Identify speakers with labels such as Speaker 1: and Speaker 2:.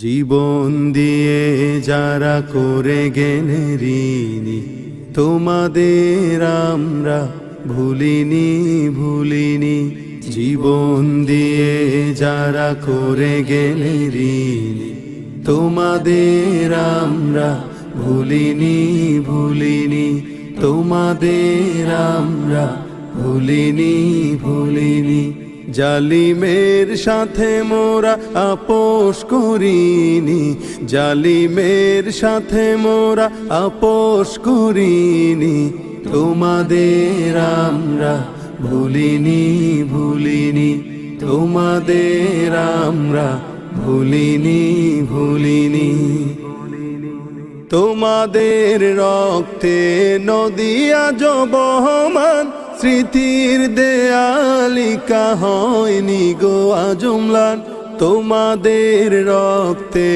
Speaker 1: জীবন দিয়ে যারা করে গেলে ঋণী, তোমাদের আমরা ভুলিনি ভুলিনি। জীবন দিয়ে যারা করে গেলে ঋণী, তোমাদের আমরা ভুলিনি ভুলিনি। তোমাদের আমরা ভুলিনি ভুলিনি। জালিমের সাথে মোরা আপোষ করিনি। জালিমের সাথে মোরা আপোষ করিনি। তোমাদের আমরা ভুলিনি ভুলিনি। তোমাদের আমরা ভুলিনি ভুলিনি। তোমাদের রক্তে নদিয়া বহমান স্মৃতির দেয়ালিকা হয়নি গো আজমলান তোমাদের রক্তে